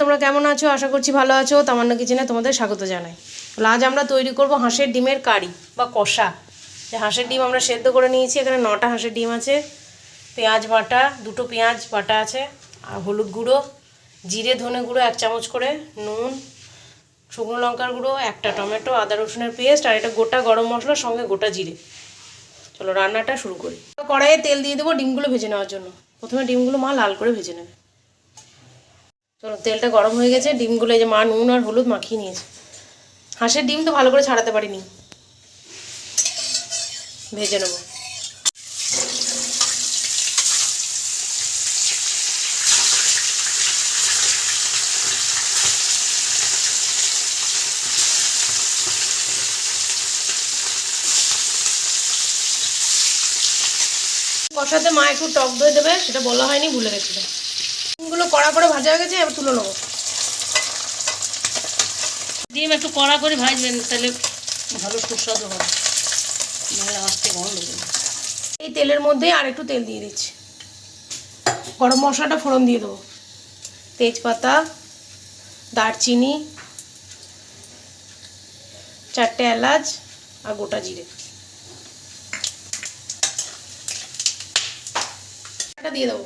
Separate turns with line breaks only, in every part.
তোমরা কেমন আছো? আশা করছি ভালো আছো। তামান্ন কিচেনে তোমাদের স্বাগত জানাই। আজ আমরা তৈরি করব হাঁসের ডিমের কারি বা কষা। যে হাঁসের ডিম আমরা সেদ্ধ করে নিয়েছি, এখানে নটা হাঁসের ডিম আছে। পেঁয়াজ বাটা, দুটো পেঁয়াজ বাটা আছে, আর হলুদ গুঁড়ো, জিরে, ধনে গুঁড়ো এক চামচ করে, নুন, শুকনো লঙ্কার গুঁড়ো, একটা টমেটো, আদা রসুনের পেস্ট, আর এটা গোটা গরম মশলার সঙ্গে গোটা জিরে। চলো রান্নাটা শুরু করি। কড়াইয়ে তেল দিয়ে দেবো ডিমগুলো ভেজে নেওয়ার জন্য। প্রথমে ডিমগুলো মা লাল করে ভেজে নেবে। চলো তেলটা গরম হয়ে গেছে, ডিমগুলো এই যে মা নুন আর হলুদ মাখিয়ে নিয়েছে। হাঁসের ডিম তো ভালো করে ছাড়াতে পারিনি। ভেজে নেব। কষাতে মা একটু টক দই দেবে, সেটা বলা হয়নি, ভুলে গেছিল ডিমগুলো কড়া করে ভাজা হয়ে গেছে এবার তুলে নেব।
ডিম একটু কড়া করে ভাজবেন তাহলে ভালো সুস্বাদু হবে। নাহলে আসতে গন্ধ
এই তেলের মধ্যে আর একটু তেল দিয়ে দিচ্ছি। গরম মশলাটা ফোড়ন দিয়ে দেবো। তেজপাতা দারচিনি চারটে এলাচ আর গোটা জিরে। দিয়ে দেবো।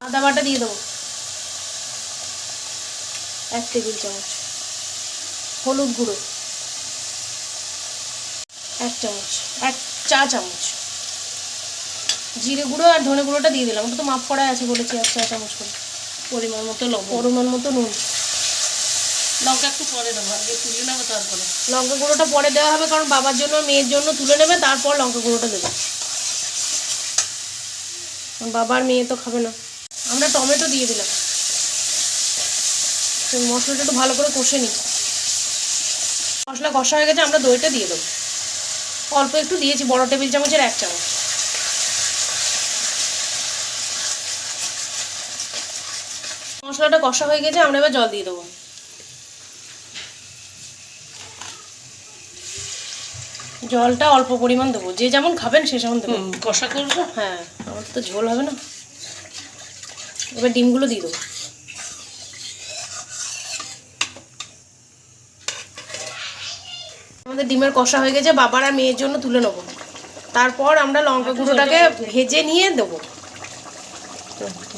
আদা বাটা দিয়ে দেবো। এক টেবিল চামচ। হলুদ গুঁড়ো। এক চামচ। এক চা চামচ। জিরে গুঁড়ো আর ধনে গুঁড়োটা দিয়ে দিলাম। ওটা তো মাপ করা আছে বলেছি এক চা চামচ করে।
পরিমাণ মতো লবণ।
পরিমাণ মতো নুন।
লঙ্কা একটু পরে দেবো আগে তুলে নেব তারপরে।
লঙ্কা গুঁড়োটা পরে দেওয়া হবে কারণ বাবার জন্য মেয়ের জন্য তুলে নেবে তারপর লঙ্কা গুঁড়োটা দেবে। বাবার মেয়ে তো খাবে না। আমরা টমেটো দিয়ে দিলাম। তো মশলাটা একটু ভালো করে কষে নিই। মশলা কষা হয়ে গেছে আমরা দইটা দিয়ে দেবো। অল্প একটু দিয়েছি বড় টেবিল চামচের এক চামচ। মশলাটা কষা হয়ে গেছে আমরা এবার জল দিয়ে দেবো। জলটা অল্প পরিমাণ দেবো যে যেমন খাবেন সে যেমন
হুম, কষা করব?
হ্যাঁ আমার তো ঝোল হবে না। এবার ডিমগুলো দিয়ে দেবো। আমাদের ডিমের কষা হয়ে গেছে বাবার আর মেয়ের জন্য তুলে নেব। তারপর আমরা লঙ্কা গুঁড়োটাকে ভেজে নিয়ে দেবো।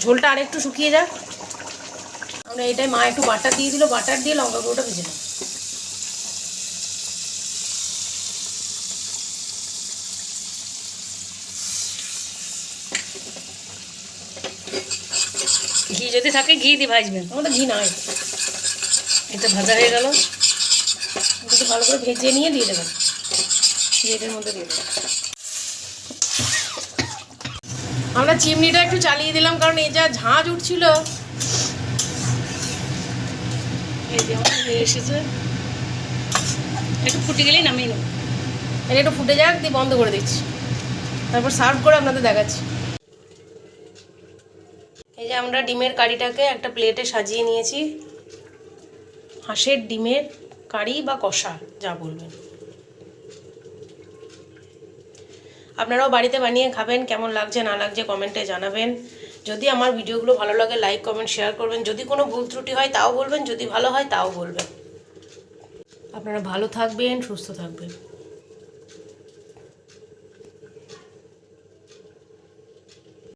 ঝোলটা আর একটু শুকিয়ে যাক। আমরা এটাই মা একটু বাটার দিয়ে দিল বাটার দিয়ে লঙ্কা গুঁড়োটা ভেজে নেব।
ঘি যদি থাকে ঘি দিয়ে ভাজবেন।
আমাদের ঘি নাই।
এটা ভাজা হয়ে গেল।
একটু ভালো করে ভেজে নিয়ে দিয়ে দেবেন। এটার মধ্যে দিয়ে দেবেন। আমরা চিমনিটা একটু চালিয়ে দিলাম কারণ এই যা ঝাঁজ উঠছিল।
এই যে আমার হয়ে এসেছে। একটু ফুটে গেলেই নামিয়ে নেব।
এটা একটু ফুটে যাক দিয়ে বন্ধ করে দিচ্ছি। তারপর সার্ভ করে আপনাদের দেখাচ্ছি। এই যে আমরা ডিমের কারিটাকে একটা প্লেটে সাজিয়ে নিয়েছি। হাঁসের ডিমের কারি বা কষা, যা বলবেন। আপনারাও বাড়িতে বানিয়ে খাবেন, কেমন লাগছে না লাগছে কমেন্টে জানাবেন। যদি আমার ভিডিওগুলো ভালো লাগে, লাইক, কমেন্ট, শেয়ার করবেন। যদি কোনো ভুল ত্রুটি হয়, তাও বলবেন। যদি ভালো হয়, তাও বলবেন। আপনারা ভালো থাকবেন, সুস্থ থাকবেন।